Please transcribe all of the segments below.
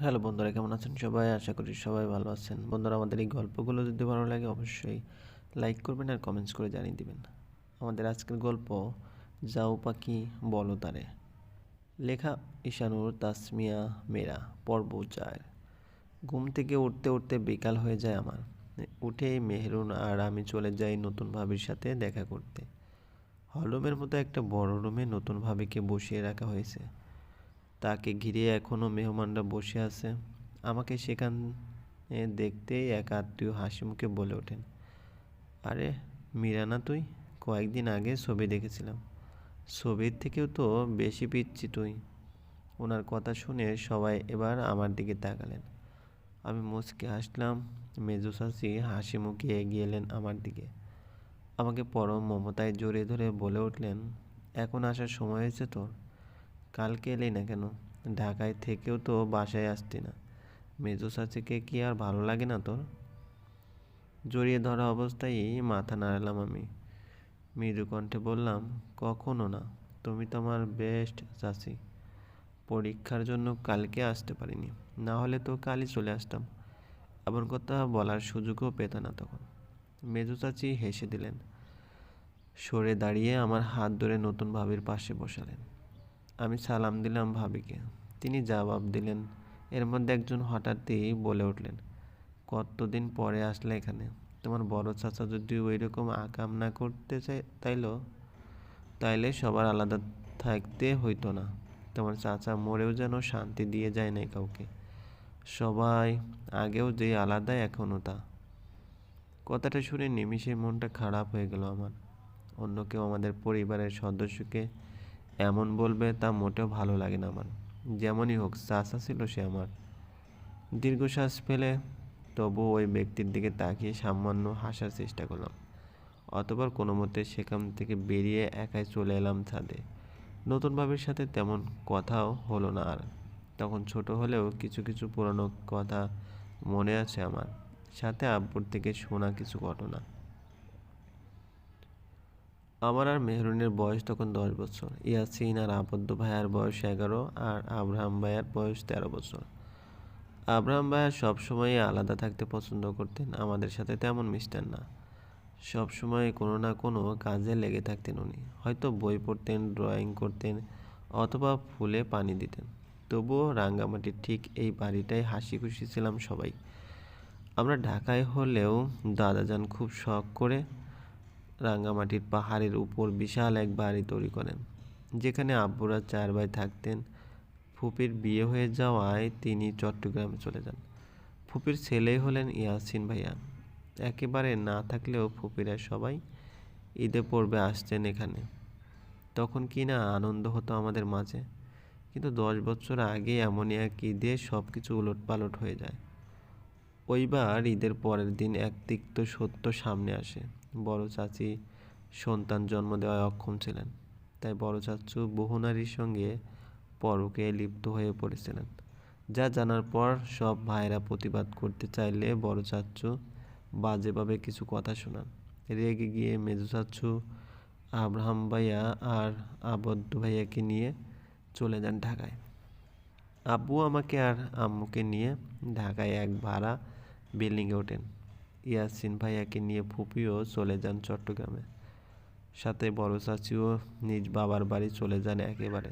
Hello বন্ধুরা, কেমন আছেন সবাই? আশা করি সবাই ভালো আছেন। বন্ধুরা, আমাদের এই গল্পগুলো যদি ভালো লাগে, অবশ্যই লাইক করবেন আর কমেন্টস করে জানিয়ে দিবেন। আমাদের আজকের গল্প, যাও পাখি বলো তারে। লেখা ঈশানুর তাসমিয়া মেরা, পর্ব চার। ঘুম থেকে উঠতে উঠতে বিকাল হয়ে যায় আমার। উঠেই মেহরুন আর আমি চলে যাই নতুন ভাবির সাথে দেখা করতে। হলরুমের মতো একটা বড় রুমে নতুন ভাবিকে বসিয়ে রাখা হয়েছে। তাকে ঘিরে এখনও মেহমানরা বসে আছে। আমাকে সেখানে দেখতেই এক আত্মীয় হাসি মুখে বলে ওঠেন। আরে, মিরানা তুই? কয়েকদিন আগে ছবি দেখেছিলাম। ছবির থেকেও তো বেশি পিচ্ছি তুই। ওনার কথা শুনে সবাই এবার আমার দিকে তাকালেন। আমি মুচকে হাসলাম। মেজু চাচি হাসি মুখে এগিয়ে এলেন আমার দিকে। আমাকে পরম মমতায় জড়িয়ে ধরে বলে উঠলেন, এখন আসার সময় হয়েছে তোর? কালকে এলি না কেন? ঢাকায় থেকেও তো বাসায় আসতি না। মেজো চাচিকে কি আর ভালো লাগে না তোর? জড়িয়ে ধরা অবস্থায় মাথা নাড়ালাম আমি। মৃদু কণ্ঠে বললাম, কখনো না। তুমি তো আমার বেস্ট চাচি। পরীক্ষার জন্য কালকে আসতে পারিনি। না হলে তো কালই চলে আসতাম। এমন কথা বলার সুযোগও পেত না তখন। মেজু চাচি হেসে দিলেন। সরে দাঁড়িয়ে আমার হাত ধরে নতুন ভাবির পাশে বসালেন। আমি সালাম দিলাম ভাবিকে। তিনি জবাব দিলেন, এর মধ্যে একজন হঠাৎই বলে উঠলেন, কতদিন পরে আসলে এখানে? তোমার বড় চাচা যদি ওই রকম আকাম না করতে চাই তাইলো? তাইলে সবার আলাদা থাকতে হইতো না। তোমার চাচা মরেও যেন শান্তি দিয়ে যায় নাই কাউকে। সবাই আগেও যে আলাদা এখনও তা। কথাটা শুনে নিমিষে মনটা খারাপ হয়ে গেল আমার। অন্য কেউ আমাদের পরিবারের সদস্যকে এমন বলবে তা মোটেও ভালো লাগে না আমার। যেমনই হোক চাষা ছিল সে আমার। দীর্ঘশ্বাস ফেলে তবু ওই ব্যক্তির দিকে তাকিয়ে সামান্য হাসার চেষ্টা করলাম। অতবার কোনো মতে সেখান থেকে বেরিয়ে একাই চলে এলাম ছাদে। নতুন ভাবের সাথে তেমন কথাও হলো না আর। তখন ছোট হলেও কিছু কিছু পুরনো কথা মনে আছে আমার। সাথে আব্বুর থেকে শোনা কিছু ঘটনা। আমার আর মেহরুনের বয়স তখন দশ বছর, ইয়াসিন আর আবদ্ধ ভাইয়ার বয়স এগারো আর আব্রাহাম ভাইয়ার বয়স তেরো বছর। আব্রাহাম ভাইয়া সবসময় আলাদা থাকতে পছন্দ করতেন, আমাদের সাথে তেমন মিশতেন না। সবসময় কোনো না কোনো কাজে লেগে থাকতেন উনি। হয়তো বই পড়তেন, ড্রয়িং করতেন অথবা ফুলে পানি দিতেন। তবুও রাঙ্গামাটির ঠিক এই বাড়িটাই হাসি খুশি ছিলাম সবাই। আমরা ঢাকায় হলেও দাদাজান খুব শখ করে রাঙ্গামাটির পাহাড়ের উপর বিশাল এক বাড়ি তৈরি করেন, যেখানে আব্বুরা চার ভাই থাকতেন। ফুপির বিয়ে হয়ে যাওয়ায় তিনি চট্টগ্রামে চলে যান। ফুপির ছেলেই হলেন ইয়াসিন ভাইয়া। একেবারে না থাকলেও ফুপিরা সবাই ঈদে পড়বে আসতেন এখানে। তখন কি না আনন্দ হতো আমাদের মাঝে। কিন্তু দশ বছর আগে এমনই এক ঈদে সব কিছু উলট পালট হয়ে যায়। ওইবার ঈদের পরের দিন এক তিক্ত সত্য সামনে আসে। বড় চাচি সন্তান জন্ম দেওয়ায় অক্ষম ছিলেন, তাই বড় চাচু বহু নারীর সঙ্গে পরকে লিপ্ত হয়ে পড়েছিলেন। যা জানার পর সব ভাইরা প্রতিবাদ করতে চাইলে বড় চাচু বাজেভাবে কিছু কথা শোনান। রেগে গিয়ে মেজু চাচু আব্রাহাম ভাইয়া আর আবদ্ধ ভাইয়াকে নিয়ে চলে যান ঢাকায়। আব্বু আমাকে আর আম্মুকে নিয়ে ঢাকায় এক ভাড়া বিল্ডিংয়ে ওঠেন। ইয়াসিন ভাইয়াকে নিয়ে ফুপিও চলে যান চট্টগ্রামে। সাথে বড় চাচিও নিজ বাবার বাড়ি চলে যান একেবারে।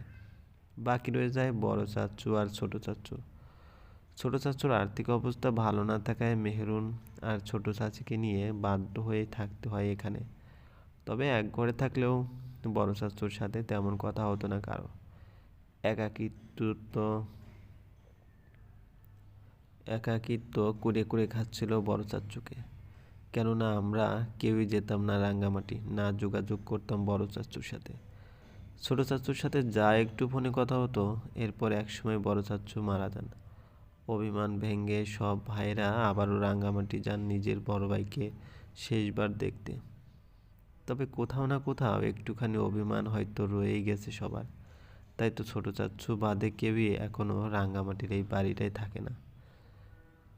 বাকি রয়ে যায় বড় চাচু আর ছোট চাচু। ছোট চাচুর আর্থিক অবস্থা ভালো না থাকায় মেহরুন আর ছোট চাচিকে নিয়ে বাধ্য হয়ে থাকতে হয় এখানে। তবে এক ঘরে থাকলেও বড় চাচুর সাথে তেমন কথা হতো না কারও। একাকিত্ব একাকিত্ব কুড়ে কুড়ে খাচ্ছিল বড় চাচ্চুকে। কেননা আমরা কেউই যেতাম না রাঙ্গামাটি, না যোগাযোগ করতাম বড় চাচ্চুর সাথে। ছোট চাচ্চুর সাথে যা একটু ফোনে কথা হতো, এরপর একসময় বড় চাচ্চু মারা যান। অভিমান ভেঙে সব ভাইরা আবারও রাঙ্গামাটি যান নিজের বড় ভাইকে শেষবার দেখতে। তবে কোথাও না কোথাও একটুখানি অভিমান হয়তো রয়েই গেছে সবার। তাই তো ছোট চাচ্ছু বাদে কেউই এখনও রাঙ্গামাটির এই বাড়িটাই থাকে না।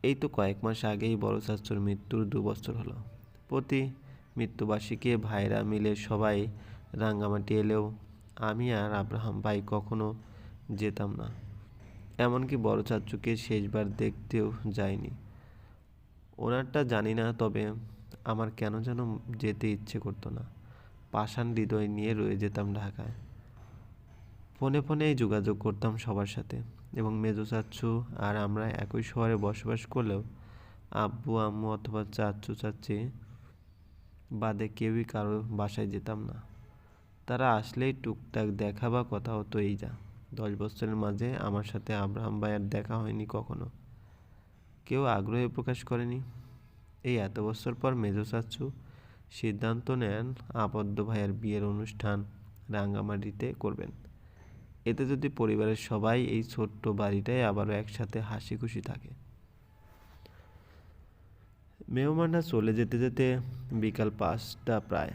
এই তো কয়েক মাস আগেই বড় চাচ্চুর মৃত্যুর দু বছর হলো। প্রতি মৃত্যুবার্ষিকী ভাইরা মিলে সবাই রাঙ্গামাটি এলেও আমি আর আব্রাহাম ভাই কখনো যেতাম না। এমনকি বড় চাচুকে শেষবার দেখতেও যায়নি ওনারটা জানি না, তবে আমার কেন যেন যেতে ইচ্ছে করতো না। পাষাণ হৃদয় নিয়ে রয়ে যেতাম ঢাকায়। ফোনে ফোনেই যোগাযোগ করতাম সবার সাথে। এবং মেজো চাচ্ছু আর আমরা একই শহরে বসবাস করলেও আব্বু, আম্মু অথবা চাচ্চু, চাচ্চি বাদে কেউই কারও বাসায় যেতাম না। তারা আসলেই টুকটাক দেখা বা কথা হতো এই যা। দশ বছরের মাঝে আমার সাথে আব্রাহাম ভাইয়ের দেখা হয়নি কখনো। কেউ আগ্রহে প্রকাশ করেনি। এই এত বছর পর মেজো চাচ্ছু সিদ্ধান্ত নেন আবদ্ধ ভাইয়ের বিয়ের অনুষ্ঠান রাঙ্গামাটিতে করবেন। এতে যদি পরিবারের সবাই এই ছোট্ট বাড়িটায় আবারও একসাথে হাসি খুশি থাকে। মেহমানরা চলে যেতে যেতে বিকাল পাঁচটা প্রায়।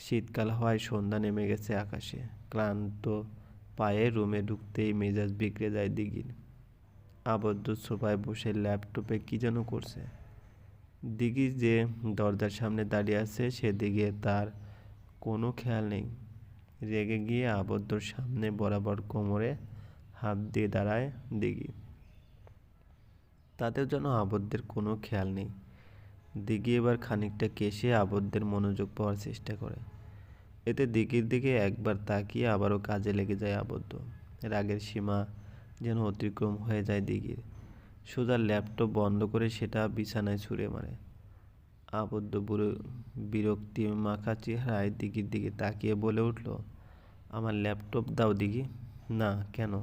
শীতকাল হওয়ায় সন্ধ্যা নেমে গেছে আকাশে। ক্লান্ত পায়ে রুমে ঢুকতেই মেজাজ বিগড়ে যায় দিঘির। আবদ্ধ সোফায় বসে ল্যাপটপে কী যেন করছে। দিঘি যে দরজার সামনে দাঁড়িয়ে আছে সেদিকে তার কোনো খেয়াল নেই। রেগে গিয়ে আবদ্ধর সামনে বরাবর কোমরে হাত দিয়ে দাঁড়ায় দিঘি। তাতেও যেন আবদ্ধের কোনো খেয়াল নেই। দিঘি এবার খানিকটা কেশে আবদ্ধের মনোযোগ পাওয়ার চেষ্টা করে। এতে দিঘির দিকে একবার তাকিয়ে আবারও কাজে লেগে যায় আবদ্ধ। রাগের সীমা যেন অতিক্রম হয়ে যায় দিঘির। সোজা ল্যাপটপ বন্ধ করে সেটা বিছানায় ছুঁড়ে মারে। আবদ্ধ বুড়ো বিরক্তি মাখা চেহারায় দিঘির দিকে তাকিয়ে বলে উঠল, আমার ল্যাপটপ দাও দিঘি। না, কেন?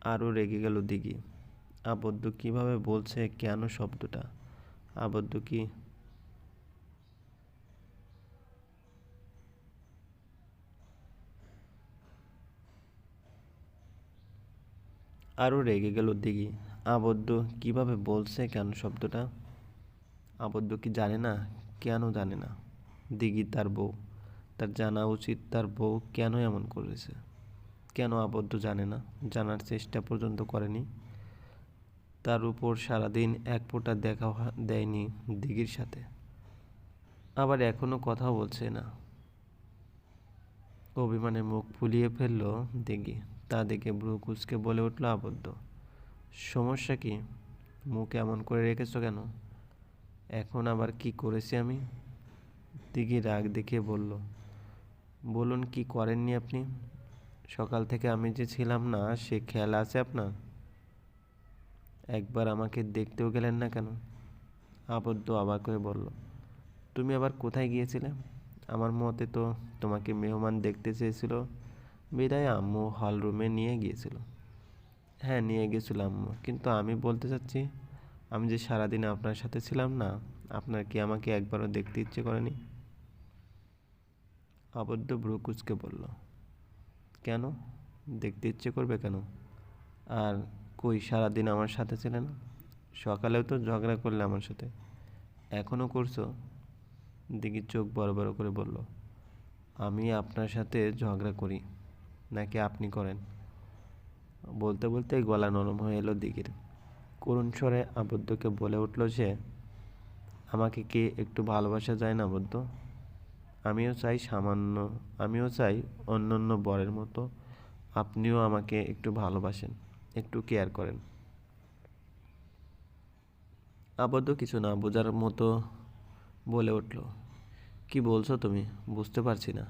আরও রেগে গেল দিঘি। আবদ্ধ কীভাবে বলছে কেন শব্দটা? আবদ্ধ কি? আরও রেগে গেল দিঘি। আবদ্ধ কীভাবে বলছে কেন শব্দটা? আবদ্ধ কি জানে না? কেন জানে না? দিঘি তার বউ, তার জানা উচিত তার বউ কেন এমন করেছে? কেন আবদ্ধ জানে না? জানার চেষ্টা পর্যন্ত করেনি। তার উপর সারাদিন এক ফোঁটা দেখা দেয়নি দিঘির সাথে। আবার এখনও কথাও বলছে না। অভিমানে মুখ ফুলিয়ে ফেলল দিঘি। তা দেখে ব্রু কুচকে বলে উঠল আবদ্ধ। সমস্যা কি? মুখ এমন করে রেখেছো কেন? এখন আবার কি করেছি আমি? দিঘি রাগ দেখে বলল, বলুন কি করেননি আপনি? সকাল থেকে আমি যে ছিলাম না, সে খেয়াল আছে আপনার? একবার আমাকে দেখতেও গেলেন না কেন? আবদ্ধ অবাক হয়ে বলল, তুমি আবার কোথায় গিয়েছিলে? আমার মতে তো তোমাকে মেহমান দেখতে চেয়েছিল। বিদায় আম্মু হল রুমে নিয়ে গিয়েছিল। হ্যাঁ নিয়ে গেছিল আম্মু, কিন্তু আমি বলতে চাচ্ছি আমি যে সারাদিন আপনার সাথে ছিলাম না, আপনার কি আমাকে একবারও দেখতে ইচ্ছে করেনি? আবদ্ধ ব্রুকুচকে বলল, কেন? দেখতে ইচ্ছে করবে কেন? আর কই সারাদিন আমার সাথে ছিলেন? সকালেও তো ঝগড়া করলে আমার সাথে। এখনও করছ? দিঘির চোখ বড় বড় করে বলল, আমি আপনার সাথে ঝগড়া করি, নাকি আপনি করেন? বলতে বলতে গলা নরম হয়ে এলো দিঘির। করুণ স্বরে আবদ্ধকে বলে উঠল সে, আমাকে কে একটু ভালোবাসা যায় না আবদ্ধ? আমিও চাই সামান্য, আমিও চাই অন্য অন্য বরের মতো। আপনিও আমাকে একটু ভালোবাসেন, একটু কেয়ার করেন। আবদ্ধ কিছু না বোঝার মতো বলে উঠল, কি বলছো তুমি? বুঝতে পারছি না।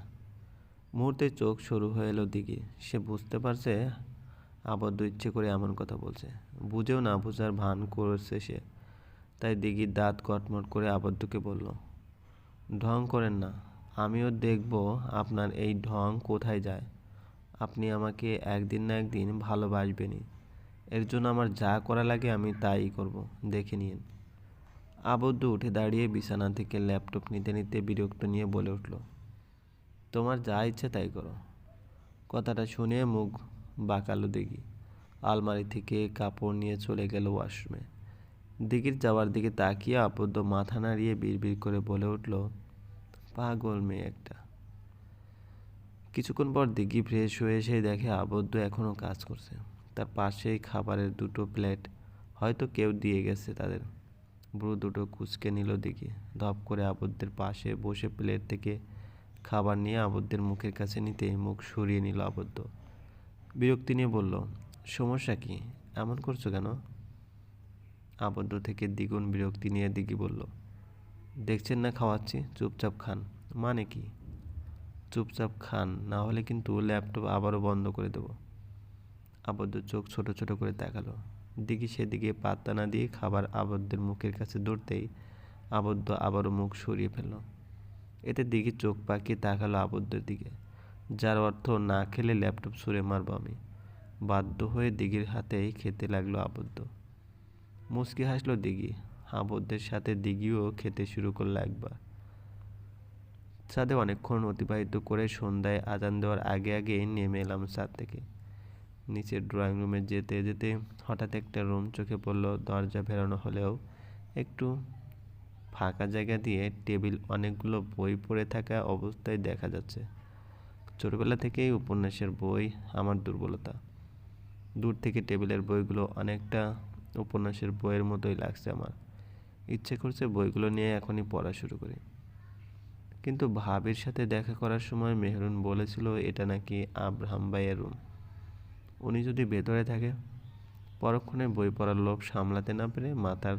মুহূর্তে চোখ শুরু হয়ে এলো দিকে সে বুঝতে পারছে আবদ্ধ ইচ্ছে করে এমন কথা বলছে। বুঝেও না, বুঝার ভান করছে সে। তাই দিঘির দাঁত কটমট করে আবদ্ধকে বলল, ঢং করেন না, আমিও দেখব আপনার এই ঢং কোথায় যায়। আপনি আমাকে একদিন না একদিন ভালোবাসবেনই। এর জন্য আমার যা করা লাগে আমি তাই করব, দেখে নিন। আবদ্ধ উঠে দাঁড়িয়ে বিছানা থেকে ল্যাপটপ নিতে নিতে বিরক্ত নিয়ে বলে উঠল, তোমার যা ইচ্ছে তাই করো। কথাটা শুনে মুখ বাঁকালো দিঘি। আলমারি থেকে কাপড় নিয়ে চলে গেল ওয়াশরুমে। দিঘির যাওয়ার দিকে তাকিয়ে আবদ্ধ মাথা নাড়িয়ে বিড়বিড় করে বলে উঠল, পাগল মেয়ে একটা। কিছুক্ষণ পর দিঘি ফ্রেশ হয়ে এসে দেখে আবদ্ধ এখনও কাজ করছে। তার পাশেই খাবারের দুটো প্লেট হয়তো কেউ দিয়ে গেছে তাদের। ব্রু দুটো কুচকে নিল দিঘি। ধপ করে আবদ্ধের পাশে বসে প্লেট থেকে খাবার নিয়ে আবদ্ধের মুখের কাছে নিতে মুখ সরিয়ে নিল আবদ্ধ। বিরক্তি নিয়ে বলল, সমস্যা কি? এমন করছ কেন? আবদ্ধ থেকে দ্বিগুণ বিরক্তি নিয়ে দিঘি বলল, দেখছেন না খাওয়াচ্ছি? চুপচাপ খান। মানে কি? চুপচাপ খান, না হলে কিন্তু ল্যাপটপ আবারও বন্ধ করে দেবো। আবদ্ধ চোখ ছোট ছোট করে তাকালো। দিঘি সেদিকে পাত্তা না দিয়ে খাবার আবদ্ধের মুখের কাছে দৌড়তেই আবদ্ধ আবারও মুখ সরিয়ে ফেলল। এতে দিঘি চোখ পাকিয়ে তাকালো আবদ্ধের দিকে। যার অর্থ না খেলে ল্যাপটপ ছুঁড়ে মারবো আমি। বাধ্য হয়ে দিঘির হাতেই খেতে লাগল আবদ্ধ। মুচকি হাসলো দিঘি। আবদ্ধের সাথে দিঘিও খেতে শুরু করল একবার। ছাদে অনেকক্ষণ অতিবাহিত করে সন্ধ্যায় আজান দেওয়ার আগে আগে নেমে এলাম ছাদ থেকে। নিচের ড্রয়িং রুমে যেতে যেতে হঠাৎ একটা রুম চোখে পড়ল। দরজা ফেরানো হলেও একটু ফাঁকা জায়গা দিয়ে টেবিল অনেকগুলো বই পড়ে থাকা অবস্থায় দেখা যাচ্ছে। ছোটবেলা থেকেই উপন্যাসের বই আমার দুর্বলতা। দূর থেকে টেবিলের বইগুলো অনেকটা উপন্যাসের বইয়ের মতোই লাগছে আমার। ইচ্ছে করছে বইগুলো নিয়ে এখনই পড়া শুরু করি। কিন্তু ভাবির সাথে দেখা করার সময় মেহরুন বলেছিল, এটা নাকি আব্রাহাম ভাইয়ের রুম উনি যদি ভেতরে থাকে, পরক্ষণে বই পড়ার লোভ সামলাতে না পেরে মাথার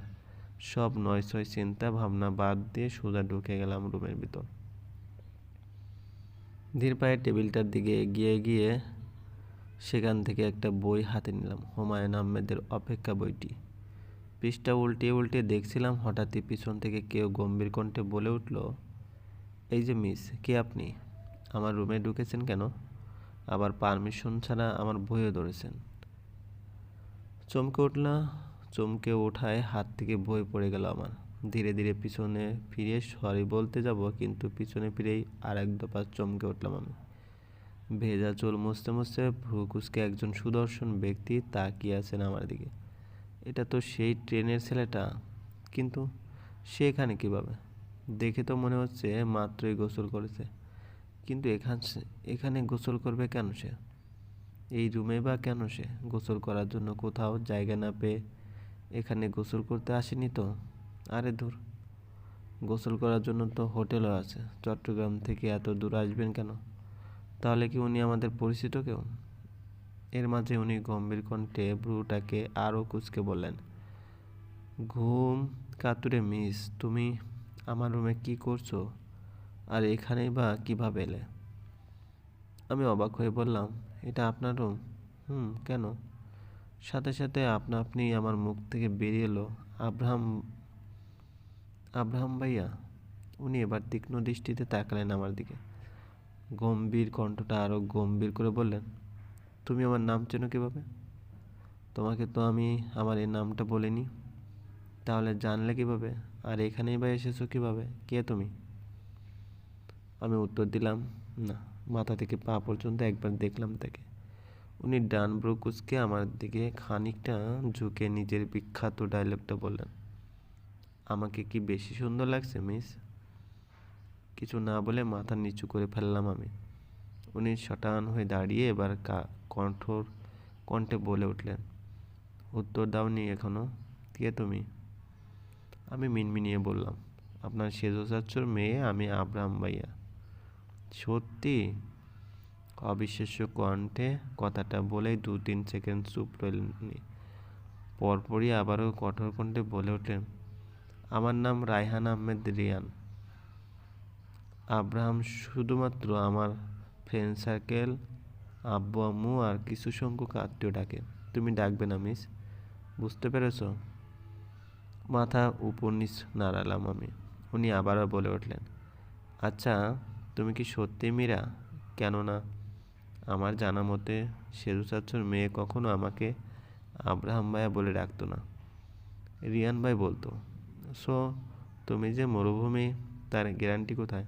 সব নয় ছয় চিন্তা ভাবনা বাদ দিয়ে সোজা ঢুকে গেলাম রুমের ভিতর। ধীর পায়ে টেবিলটার দিকে এগিয়ে গিয়ে সেখান থেকে একটা বই হাতে নিলাম, হুমায়ুন আহমেদের অপেক্ষা বইটি। পৃষ্ঠা উল্টে উল্টে দেখছিলাম, হঠাৎই পিছন থেকে কেউ গম্ভীর কণ্ঠে বলে উঠল, এই যে মিস, কে আপনি? আমার রুমে ঢুকেছেন কেন? আবার পারমিশন ছাড়া আমার বইও ধরেছেন। চমকে উঠলা, চমকে ওঠায় হাত থেকে বই পড়ে গেল আমার। ধীরে ধীরে পিছনে ফিরে সরি বলতে যাব, কিন্তু পিছনে ফিরেই আর এক দফা চমকে উঠলাম আমি। ভেজা চুল মুছতে মুছতে ভ্রু কুচকে একজন সুদর্শন ব্যক্তি তাকিয়ে আছেন আমার দিকে। এটা তো সেই ট্রেনের ছেলেটা, কিন্তু সে এখানে কীভাবে? দেখে তো মনে হচ্ছে মাত্রই গোসল করেছে। কিন্তু এখান এখানে গোসল করবে কেন সে? এই রুমে বা কেন সে? গোসল করার জন্য কোথাও জায়গা না পেয়ে এখানে গোসল করতে আসেনি তো? আরে দূর গোসল করার জন্য তো হোটেলও আছে। চট্টগ্রাম থেকে এত দূর আসবেন কেন? তাহলে কি উনি আমাদের পরিচিত কেউ? এর মাঝে উনি গম্ভীর কণ্ঠে ব্রুটাকে আরও কুচকে বললেন, ঘুম কাতুরে মিস, তুমি আমার রুমে কি করছ? আর এখানেই বা কীভাবে এলে? আমি অবাক হয়ে বললাম, এটা আপনার রুম? হুম, কেন? সাথে সাথে আপনা আপনি আমার মুখ থেকে বেরিয়ে এলো। আব্রাহাম আব্রাহাম ভাইয়া, উনি এবার তীক্ষ্ণ দৃষ্টিতে তাকালেন আমার দিকে। গম্ভীর কণ্ঠটা আরও গম্ভীর করে বললেন, তুমি আমার নাম চেনো কীভাবে? তোমাকে তো আমি আমার এই নামটা বলিনি। তাহলে জানলে কীভাবে? আর এখানেই বা এসেছ কীভাবে? কে তুমি? আমি উত্তর দিলাম, না, মাথা থেকে পা পর্যন্ত একবার দেখলাম তাকে। উনি ডান ব্রু কুচকে আমার দিকে খানিকটা ঝুঁকে নিজের বিখ্যাত ডায়লগটা বললেন। আমাকে কি বেশি সুন্দর লাগছে, মিস? কিছু না বলে মাথা নিচু করে ফেললাম আমি। উনি শটান হয়ে দাঁড়িয়ে এবার কণ্ঠর কণ্ঠে বলে উঠলেন, উত্তর দাওনি এখনও? কে তুমি? আমি মিনমিনিয়ে বললাম, আপনার সেজো চাচ্ছর মেয়ে আমি আব্রাহাম ভাইয়া। সত্যি? অবিশ্বাস্য কণ্ঠে কথাটা বলেই দু তিন সেকেন্ড চুপ রইলেন পরপরই আবারও কঠোর কণ্ঠে বলে ওঠেন আমার নাম রায়হান আহমেদ রিয়ান। আব্রাহাম শুধুমাত্র আমার ফ্রেন্ড সার্কেল আব্বু, আম্মু আর কিছু সংখ্যক আত্মীয় ডাকে। তুমি ডাকবে না মিস বুঝতে পেরেছ? মাথা উপর নিচ নাড়ালাম আমি। উনি আবারও বলে উঠলেন আচ্ছা তুমি কি সত্যি মীরা? কেননা আমার জানা মতে চাচ্ছর মেয়ে কখনো আমাকে আব্রাহাম ভাইয়া বলে ডাকতো না। রিয়ান ভাই বলতো সো তুমি যে মরুভূমি, তার গ্যারান্টি কোথায়?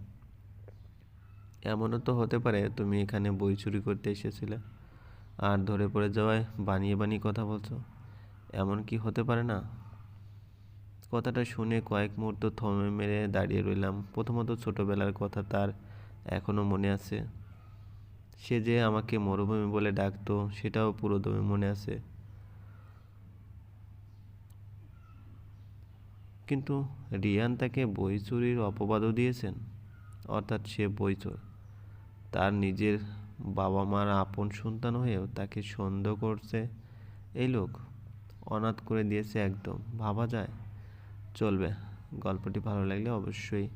এমনও তো হতে পারে তুমি এখানে বই চুরি করতে এসেছিলে আর ধরে পড়ে যাওয়ায় বানিয়ে বানিয়ে কথা বলছো। এমন কি হতে পারে না? কথাটা শুনে কয়েক মুহূর্ত থমে মেরে দাঁড়িয়ে রইলাম। প্রথমত ছোটবেলার কথা তার এখনও মনে আছে। সে যে আমাকে মরুভূমি বলে ডাকতো, সেটাও পুরোদমে মনে আছে। কিন্তু রিয়ান তাকে বই চুরির অপবাদও দিয়েছেন, অর্থাৎ সে বই চোর। তার নিজের বাবা মার আপন সন্তান হয়েও তাকে সন্দেহ করছে এই লোক। অনাথ করে দিয়েছে একদম, ভাবা যায়। চলবে, গল্পটি ভালো লাগলে অবশ্যই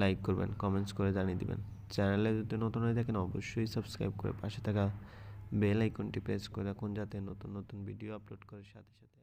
লাইক করবেন, কমেন্টস করে জানিয়ে দিবেন। চ্যানেলে যদি নতুন হয়ে থাকেন, অবশ্যই সাবস্ক্রাইব করে পাশে থাকা বেল আইকনটি প্রেস করে রাখুন যাতে নতুন নতুন ভিডিও আপলোড করার সাথে সাথে